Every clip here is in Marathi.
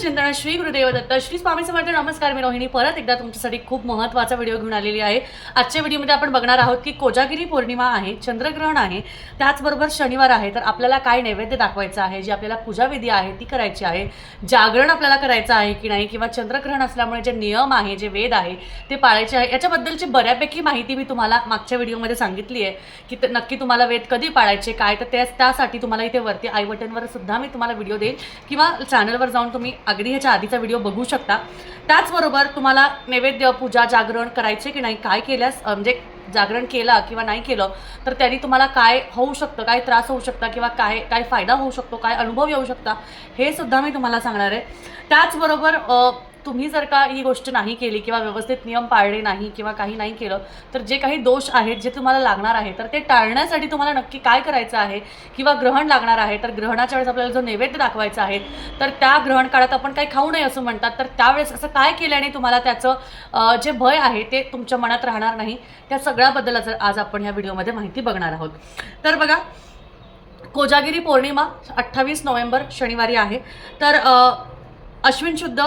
चिंतन श्री गुरुदेव दत्त श्री स्वामी समर्थ नमस्कार मी रोहिणी. परत एकदा तुमच्यासाठी खूप महत्त्वाचा व्हिडिओ घेऊन आलेली आहे. आजच्या व्हिडिओमध्ये आपण बघणार आहोत की कोजागिरी पौर्णिमा आहे चंद्रग्रहण आहे. त्याचबरोबर शनिवार आहे. तर आपल्याला काय नैवेद्य दाखवायचं आहे जी आपल्याला पूजाविधी आहे ती करायची आहे. जागरण आपल्याला करायचं आहे की नाही? किंवा चंद्रग्रहण असल्यामुळे जे नियम आहे जे वेद आहे ते पाळायचे आहे. याच्याबद्दलची बऱ्यापैकी माहिती मी तुम्हाला मागच्या व्हिडिओमध्ये सांगितली आहे की ते नक्की तुम्हाला वेद कधी पाळायचे काय? तर त्यासाठी तुम्हाला इथे वरती आय बटनवर सुद्धा मी तुम्हाला व्हिडिओ देईल किंवा चॅनलवर जाऊन तुम्ही अगदी ह्याच्या आधीचा व्हिडिओ बघू शकता. त्याचबरोबर तुम्हाला नैवेद्य पूजा जागरण करायचे की नाही काय केल्यास म्हणजे जागरण केला किंवा नाही केलं तर त्यांनी तुम्हाला काय होऊ शकतं काय त्रास होऊ शकता किंवा काय काय फायदा होऊ शकतो काय अनुभव येऊ शकता हे सुद्धा मी तुम्हाला सांगणार आहे. त्याचबरोबर तुम्ही जर का ही गोष्ट नाही केली किंवा व्यवस्थित नियम पाळले नाही किंवा काही नाही केलं तर जे काही दोष आहेत जे तुम्हाला लागणार आहे तर ते टाळण्यासाठी तुम्हाला नक्की काय करायचं आहे किंवा ग्रहण लागणार आहे तर ग्रहणाच्या वेळेस आपल्याला जो नैवेद्य दाखवायचा आहे तर त्या ग्रहण काळात आपण काही खाऊ नये असं म्हणतात तर त्यावेळेस असं काय केल्याने तुम्हाला त्याचं जे भय आहे ते तुमच्या मनात राहणार नाही? त्या सगळ्याबद्दल जर आज आपण ह्या व्हिडिओमध्ये माहिती बघणार आहोत. तर बघा कोजागिरी पौर्णिमा अठ्ठावीस नोव्हेंबर शनिवारी आहे. तर अश्विन शुद्ध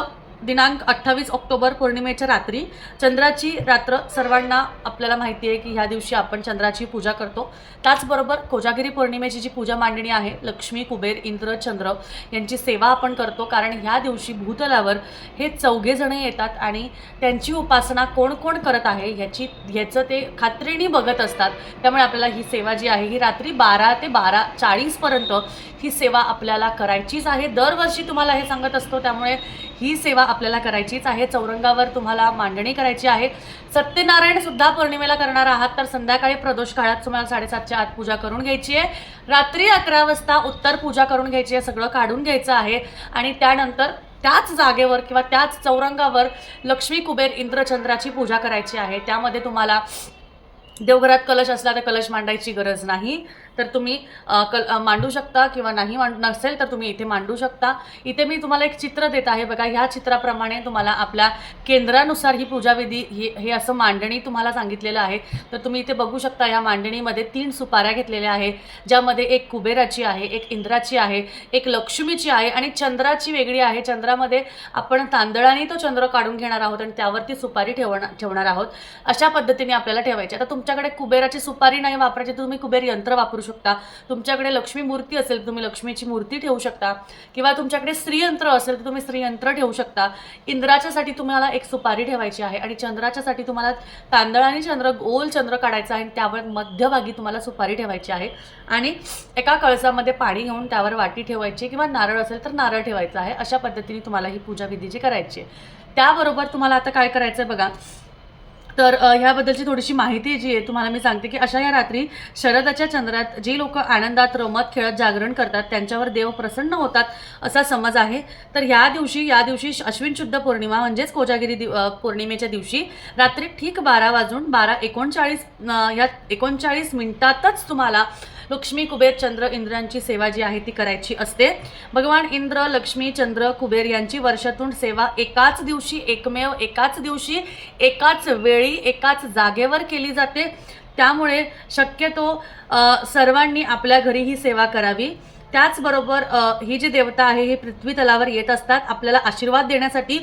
दिनांक अठ्ठावीस ऑक्टोबर पौर्णिमेच्या रात्री चंद्राची रात्र सर्वांना आपल्याला माहिती आहे की ह्या दिवशी आपण चंद्राची पूजा करतो. त्याचबरोबर कोजागिरी पौर्णिमेची जी पूजा मांडणी आहे लक्ष्मी कुबेर इंद्र चंद्र यांची सेवा आपण करतो. कारण ह्या दिवशी भूतलावर हे चौघेजण येतात आणि त्यांची उपासना कोण कोण करत आहे ह्याची ह्याचं ते खात्रीने बघत असतात. त्यामुळे आपल्याला ही सेवा जी आहे ही रात्री बारा ते बारा चाळीसपर्यंत ही सेवा आपल्याला करायचीच आहे. दरवर्षी तुम्हाला हे सांगत असतो. त्यामुळे ही सेवा आपल्याला करायचीच आहे. चौरंगावर तुम्हाला मांडणी करायची आहे. सत्यनारायण सुद्धा पौर्णिमेला करणार आहात तर संध्याकाळी प्रदोष काळात तुम्हाला साडेसातच्या आत पूजा करून घ्यायची आहे. रात्री अकरा वाजता उत्तर पूजा करून घ्यायची आहे सगळं काढून घ्यायचं आहे. आणि त्यानंतर त्याच जागेवर किंवा त्याच चौरंगावर लक्ष्मी कुबेर इंद्रचंद्राची पूजा करायची आहे. त्यामध्ये तुम्हाला देवघरात कलश असला तर कलश मांडायची गरज नाही. तर तुम्ही कल मांडू शकता किंवा नाही मांड नसेल तर तुम्ही इथे मांडू शकता. इथे मी तुम्हाला एक चित्र देत आहे. बघा ह्या चित्राप्रमाणे तुम्हाला आपल्या केंद्रानुसार ही पूजाविधी ही हे असं मांडणी तुम्हाला सांगितलेलं आहे. तर तुम्ही इथे बघू शकता ह्या मांडणीमध्ये तीन सुपाऱ्या घेतलेल्या आहे ज्यामध्ये एक कुबेराची आहे एक इंद्राची आहे एक लक्ष्मीची आहे आणि चंद्राची वेगळी आहे. चंद्रामध्ये आपण तांदळाने तो चंद्र काढून घेणार आहोत आणि त्यावरती सुपारी ठेवणार ठेवणार आहोत. अशा पद्धतीने आपल्याला ठेवायची आता तुमच्याकडे कुबेराची सुपारी नाही वापरायची तुम्ही कुबेर यंत्र वापरू शकता. तुमच्याकडे लक्ष्मी मूर्ती असेल तर तुम्ही लक्ष्मीची मूर्ती ठेवू शकता. किंवा तुमच्याकडे स्त्रीयंत्र असेल तर तुम्ही स्त्रीयंत्र ठेवू शकता. इंद्राच्यासाठी तुम्हाला एक सुपारी ठेवायची आहे आणि चंद्राच्यासाठी तुम्हाला तांदळाने चंद्र गोल चंद्र काढायचा आहे आणि त्यावर मध्यभागी तुम्हाला सुपारी ठेवायची आहे. आणि एका कळसामध्ये पाणी घेऊन त्यावर वाटी ठेवायची किंवा नारळ असेल तर नारळ ठेवायचा आहे. अशा पद्धतीने तुम्हाला ही पूजा विधी जी करायची आहे. त्याबरोबर तुम्हाला आता काय करायचं आहे बघा. तर ह्याबद्दलची थोडीशी माहिती जी आहे तुम्हाला मी सांगते की अशा या रात्री शरदाच्या चंद्रात जी लोक आनंदात रमत खेळत जागरण करतात त्यांच्यावर देव प्रसन्न होतात असा समज आहे. तर ह्या दिवशी या दिवशी अश्विन शुद्ध पौर्णिमा म्हणजेच कोजागिरी दिव पौर्णिमेच्या दिवशी रात्री ठीक बारा वाजून बारा एकोणचाळीस ह्या एकोणचाळीस मिनिटातच तुम्हाला लक्ष्मी कुबेर चंद्र इंद्रांची सेवा जी आहे ती करायची असते. भगवान इंद्र लक्ष्मी चंद्र कुबेर यांची वर्षातून सेवा एकाच दिवशी एकमेव एकाच दिवशी एकाच वेळी एकाच जागेवर केली जाते. त्यामुळे शक्यतो सर्वांनी आपल्या घरी ही सेवा करावी. त्याचबरोबर ही जी देवता आहे ही पृथ्वी तलावर येत असतात आपल्याला आशीर्वाद देण्यासाठी.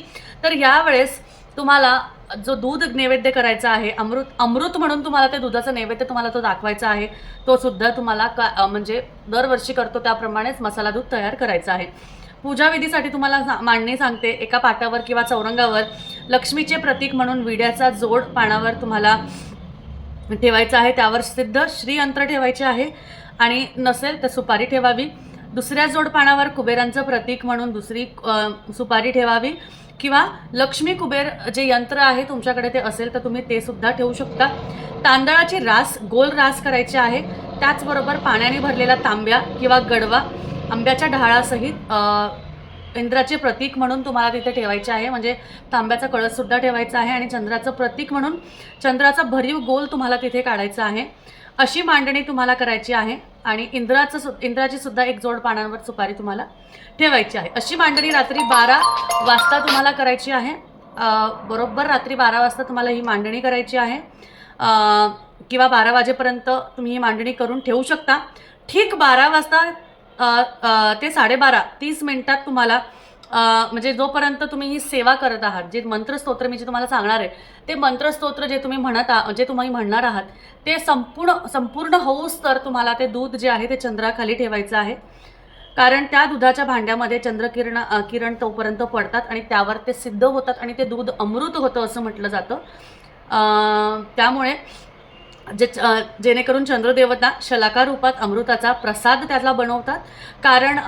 तर यावेळेस तुम्हाला जो दूध नैवेद्य करायचा आहे अमृत अमृत म्हणून तुम्हाला ते दुधाचा नैवेद्य तुम्हाला तो दाखवायचा आहे तो सुद्धा तुम्हाला का म्हणजे दरवर्षी करतो त्याप्रमाणेच मसाला दूध तयार करायचा आहे. पूजाविधीसाठी तुम्हाला सा- मांडणी सांगते एका पाटावर किंवा चौरंगावर लक्ष्मीचे प्रतीक म्हणून विड्याचा जोड पानावर तुम्हाला ठेवायचं आहे त्यावर सिद्ध श्रीयंत्र ठेवायचे आहे आणि नसेल तर सुपारी ठेवावी. दुसऱ्या जोड पानावर कुबेरांचं प्रतीक म्हणून दुसरी सुपारी ठेवावी. किंवा लक्ष्मी कुबेर जे यंत्र आहे तुमच्याकडे ते असेल तर तुम्ही ते सुद्धा ठेवू शकता. तांदळाची रास गोल रास करायची आहे. त्याचबरोबर पाण्याने भरलेला तांब्या किंवा गडवा आंब्याच्या ढाळासहित इंद्राचे प्रतीक म्हणून तुम्हाला तिथे ठेवायचे आहे. म्हणजे तांब्याचा कळससुद्धा ठेवायचा आहे आणि चंद्राचं प्रतीक म्हणून चंद्राचा भरीव गोल तुम्हाला तिथे काढायचा आहे. अशी मांडणी तुम्हाला करायची आहे. आणि इंद्राचं सु इंद्राची सुद्धा एक जोड पानांवर सुपारी तुम्हाला ठेवायची आहे. अशी मांडणी रात्री बारा वाजता तुम्हाला करायची आहे. बरोबर रात्री बारा वाजता तुम्हाला ही मांडणी करायची आहे. किंवा बारा वाजेपर्यंत तुम्ही ही मांडणी करून ठेवू शकता. ठीक बारा वाजता ते साडेबारा तीस मिनटात तुम्हाला म्हणजे जोपर्यंत तुम्ही ही सेवा करत आहात जे मंत्रस्तोत्र मी जे तुम्हाला सांगणार आहे ते मंत्रस्तोत्र जे तुम्ही म्हणत आहात जे तुम्ही म्हणणार आहात ते संपूर्ण संपूर्ण होऊस तर तुम्हाला ते दूध जे आहे ते चंद्राखाली ठेवायचं आहे. कारण त्या दुधाच्या भांड्यामध्ये चंद्रकिरण किरण तोपर्यंत पडतात आणि त्यावर ते सिद्ध होतात आणि ते दूध अमृत होतं असं म्हटलं जातं. त्यामुळे जे जेणेकरून चंद्रदेवता शलाका रूपात अमृताचा प्रसाद त्याला बनवतात. कारण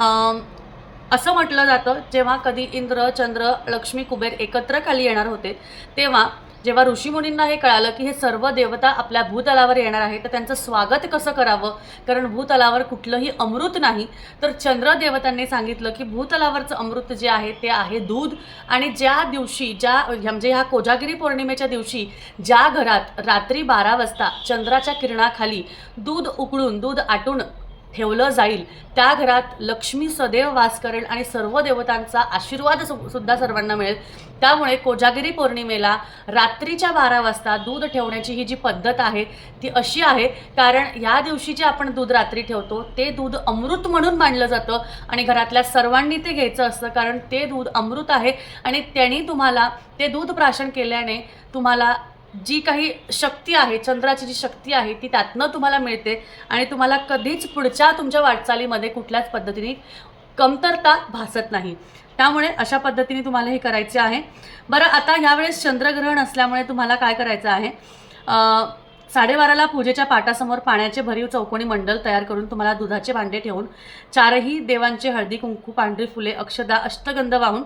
असं म्हटलं जातं जेव्हा कधी इंद्र चंद्र लक्ष्मी कुबेर एकत्र खाली येणार होते तेव्हा जेव्हा ऋषीमुनींना हे कळालं की हे सर्व देवता आपल्या भूतलावर येणार आहे तर त्यांचं स्वागत कसं करावं? कारण भूतलावर कुठलंही अमृत नाही. तर चंद्र देवतांनी सांगितलं की भूतलावरचं अमृत जे आहे ते आहे दूध. आणि ज्या दिवशी ज्या म्हणजे ह्या कोजागिरी पौर्णिमेच्या दिवशी ज्या घरात रात्री बारा वाजता चंद्राच्या किरणाखाली दूध उकळून दूध आटून ठेवलं जाईल. त्या घरात लक्ष्मी सदैव वास करेल आणि सर्व देवतांचा आशीर्वाद सु- सुद्धा सर्वांना मिळेल. त्यामुळे कोजागिरी पौर्णिमेला रात्रीच्या बारा वाजता दूध ठेवण्याची ही जी पद्धत आहे ती अशी आहे कारण ह्या दिवशी जे आपण दूध रात्री ठेवतो ते दूध अमृत म्हणून मानलं जातं आणि घरातल्या सर्वांनी ते घ्यायचं असतं कारण ते दूध अमृत आहे आणि त्यांनी तुम्हाला ते दूध प्राशन केल्याने तुम्हाला जी काही शक्ती आहे चंद्राची जी शक्ती आहे ती त्यातनं तुम्हाला मिळते आणि तुम्हाला कधीच पुढच्या तुमच्या वाटचालीमध्ये कुठल्याच पद्धतीने कमतरता भासत नाही. त्यामुळे अशा पद्धतीने तुम्हाला हे करायचे आहे. बरं आता ह्यावेळेस चंद्रग्रहण असल्यामुळे तुम्हाला काय करायचं आहे? साडेबाराला पूजेच्या पाटासमोर पाण्याचे भरीव चौकोनी मंडल तयार करून तुम्हाला दुधाचे भांडे ठेवून चारही देवांचे हळदी कुंकू पांढरी फुले अक्षदा अष्टगंध वाहून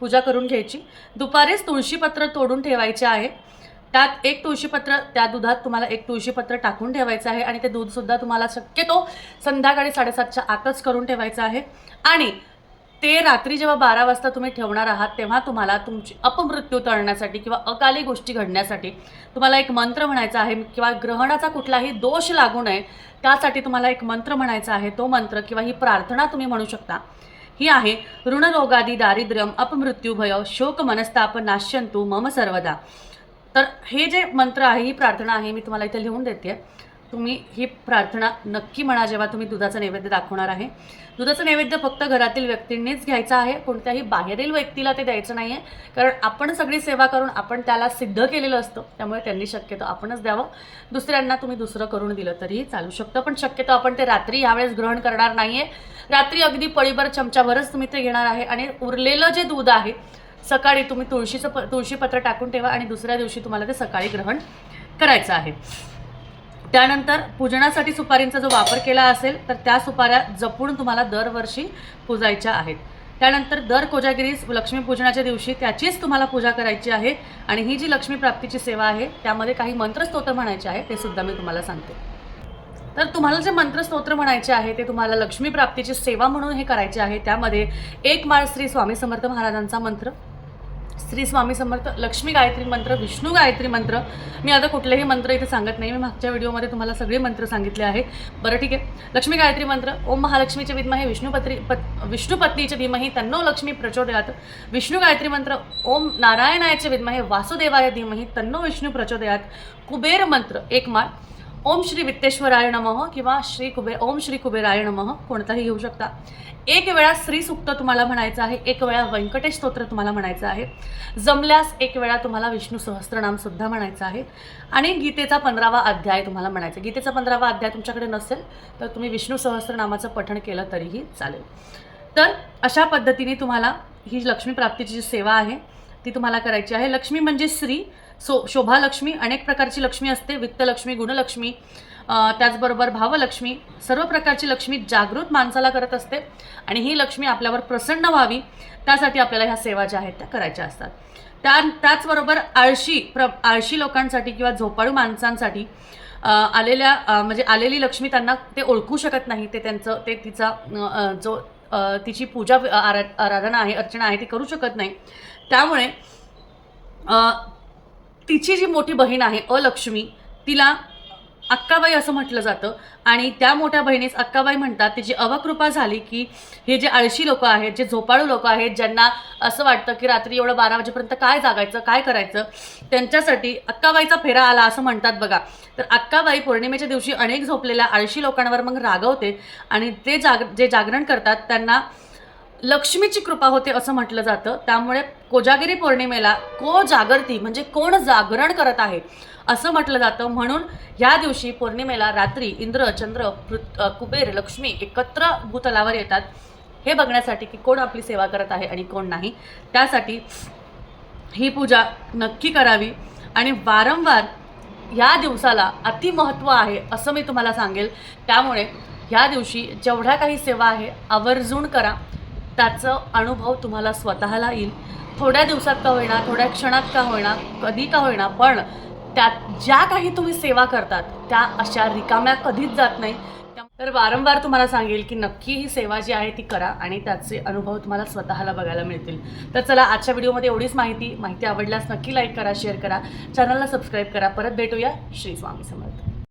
पूजा करून घ्यायची. दुपारीच तुळशीपत्र तोडून ठेवायचे आहे. त्यात एक तुळशीपत्र त्या दुधात तुम्हाला एक तुळशीपत्र टाकून ठेवायचं आहे आणि ते दूधसुद्धा तुम्हाला शक्यतो संध्याकाळी साडेसातच्या आतच करून ठेवायचं आहे. आणि ते रात्री जेव्हा बारा वाजता तुम्ही ठेवणार आहात तेव्हा तुम्हाला तुमची अपमृत्यू टळण्यासाठी किंवा अकाली गोष्टी घडण्यासाठी तुम्हाला एक मंत्र म्हणायचा आहे किंवा ग्रहणाचा कुठलाही दोष लागू नये त्यासाठी तुम्हाला एक मंत्र म्हणायचा आहे. तो मंत्र किंवा ही प्रार्थना तुम्ही म्हणू शकता. ही आहे ऋणरोगादी दारिद्र्यम अपमृत्यू भय शोक मनस्ताप नाश्यंतू मम सर्वदा. तर हे जे मंत्र आहे ही प्रार्थना आहे मी तुम्हाला इथे लिहून देते तुम्ही ही प्रार्थना नक्की म्हणा जेव्हा तुम्ही दुधाचं नैवेद्य दाखवणार आहे. दुधाचं नैवेद्य फक्त घरातील व्यक्तींनीच घ्यायचं आहे कोणत्याही बाहेरील व्यक्तीला ते द्यायचं नाही आहे कारण आपण सगळी सेवा करून आपण त्याला सिद्ध केलेलं असतं त्यामुळे त्यांनी शक्यतो आपणच द्यावं. दुसऱ्यांना तुम्ही दुसरं करून दिलं तरीही चालू शकतं पण शक्यतो आपण ते रात्री यावेळेस ग्रहण करणार नाही आहे रात्री अगदी पळीभर चमच्याभरच तुम्ही ते घेणार आहे आणि उरलेलं जे दूध आहे सकाळी तुम्ही तुळशीचं प तुळशीपत्र टाकून ठेवा आणि दुसऱ्या दिवशी तुम्हाला ते सकाळी ग्रहण करायचं आहे. त्यानंतर पूजनासाठी सुपारींचा जो वापर केला असेल तर त्या सुपाऱ्या जपून तुम्हाला दरवर्षी पूजायच्या आहेत. त्यानंतर दर कोजागिरी लक्ष्मीपूजनाच्या दिवशी त्याचीच तुम्हाला पूजा करायची आहे आणि ही जी लक्ष्मी प्राप्तीची सेवा आहे त्यामध्ये काही मंत्रस्तोत्र म्हणायचे आहे ते सुद्धा मी तुम्हाला सांगते. तर तुम्हाला जे मंत्रस्तोत्र म्हणायचे आहे ते तुम्हाला लक्ष्मी प्राप्तीची सेवा म्हणून हे करायचे आहे. त्यामध्ये एक माळ श्री स्वामी समर्थ महाराजांचा मंत्र श्री स्वामी समर्थ लक्ष्मी गायत्री मंत्र विष्णू गायत्री मंत्र. मी आता कुठलेही मंत्र इथे सांगत नाही. मी मागच्या व्हिडिओमध्ये तुम्हाला सगळे मंत्र सांगितले आहे बरं ठीक आहे. लक्ष्मी गायत्री मंत्र ओम महालक्ष्मीचे विद्महे विष्णुपत्री पत् विष्णुपत्नीचे धीमही तन्नो लक्ष्मी प्रचोदयात. विष्णू गायत्री मंत्र ओम नारायणायचे विद्महे वासुदेवाय धीमही तन्नो विष्णू प्रचोदयात. कुबेर मंत्र एक माळ. ओम श्री वित्तेश्वराय नमः किंवा श्री कुबेर ओम श्री कुबेराय नमः कोणताही घेऊ शकता. एक वेळा श्री सुक्त तुम्हाला म्हणायचं आहे एक वेळा व्यंकटेश स्तोत्र तुम्हाला म्हणायचं आहे जमल्यास एक वेळा तुम्हाला विष्णू सहस्त्रनाम सुद्धा म्हणायचं आहे आणि गीतेचा पंधरावा अध्याय तुम्हाला म्हणायचा गीतेचा पंधरावा अध्याय तुमच्याकडे नसेल तर तुम्ही विष्णू सहस्त्रनामाचं पठण केलं तरीही चालेल. तर अशा पद्धतीने तुम्हाला ही लक्ष्मी प्राप्तीची जी सेवा आहे ती तुम्हाला करायची आहे. लक्ष्मी म्हणजे श्री सो शोभालक्ष्मी अनेक प्रकारची लक्ष्मी असते. वित्तलक्ष्मी गुणलक्ष्मी त्याचबरोबर भावलक्ष्मी सर्व प्रकारची लक्ष्मी जागृत माणसाला करत असते. आणि ही लक्ष्मी आपल्यावर प्रसन्न व्हावी त्यासाठी आपल्याला ह्या सेवा ज्या आहेत त्या करायच्या असतात. त्या त्याचबरोबर आळशी प्र आळशी लोकांसाठी किंवा झोपाळू माणसांसाठी आलेल्या म्हणजे आलेली लक्ष्मी त्यांना ते ओळखू शकत नाही. ते त्यांचं ते तिचा जो तिची पूजा आरा आराधना आहे अर्चना आहे ती करू शकत नाही. त्यामुळे तिची जी मोठी बहीण आहे अलक्ष्मी तिला अक्काबाई असं म्हटलं जातं. आणि त्या मोठ्या बहिणीस अक्काबाई म्हणतात तिची अवकृपा झाली की हे जे आळशी लोक आहेत जे झोपाळू लोक आहेत ज्यांना असं वाटतं की रात्री एवढं बारा वाजेपर्यंत काय जागायचं काय करायचं त्यांच्यासाठी अक्काबाईचा फेरा आला असं म्हणतात बघा. तर अक्काबाई पौर्णिमेच्या दिवशी अनेक झोपलेल्या आळशी लोकांवर मग रागवते आणि ते जाग जे जागरण करतात त्यांना लक्ष्मीची कृपा होते असं म्हटलं जातं. त्यामुळे कोजागिरी पौर्णिमेला को जागरती म्हणजे कोण जागरण करत आहे असं म्हटलं जातं. म्हणून या दिवशी पौर्णिमेला रात्री इंद्र चंद्र पृथ- कुबेर लक्ष्मी एकत्र भूतलावर येतात. हे बघण्यासाठी की कोण आपली सेवा करत आहे आणि कोण नाही. त्यासाठी ही पूजा नक्की करावी. आणि वारंवार या दिवसाला अतिमहत्त्व आहे असं मी तुम्हाला सांगेल. त्यामुळे ह्या दिवशी जेवढ्या काही सेवा आहे आवर्जून करा. त्याचं अनुभव तुम्हाला स्वतःला येईल. थोड्या दिवसात का होईना थोड्या क्षणात का होईना कधी का होईना पण त्यात ज्या काही तुम्ही सेवा करतात त्या अशा रिकाम्या कधीच जात नाही. त्या- तर वारंवार तुम्हाला सांगेल की नक्की ही सेवा जी आहे ती करा आणि त्याचे अनुभव तुम्हाला स्वतःला बघायला मिळतील. तर चला आजच्या व्हिडिओमध्ये एवढीच माहिती. माहिती आवडल्यास नक्की लाईक करा शेअर करा. चॅनलला सबस्क्राईब करा. परत भेटूया. श्री स्वामी समर्थ.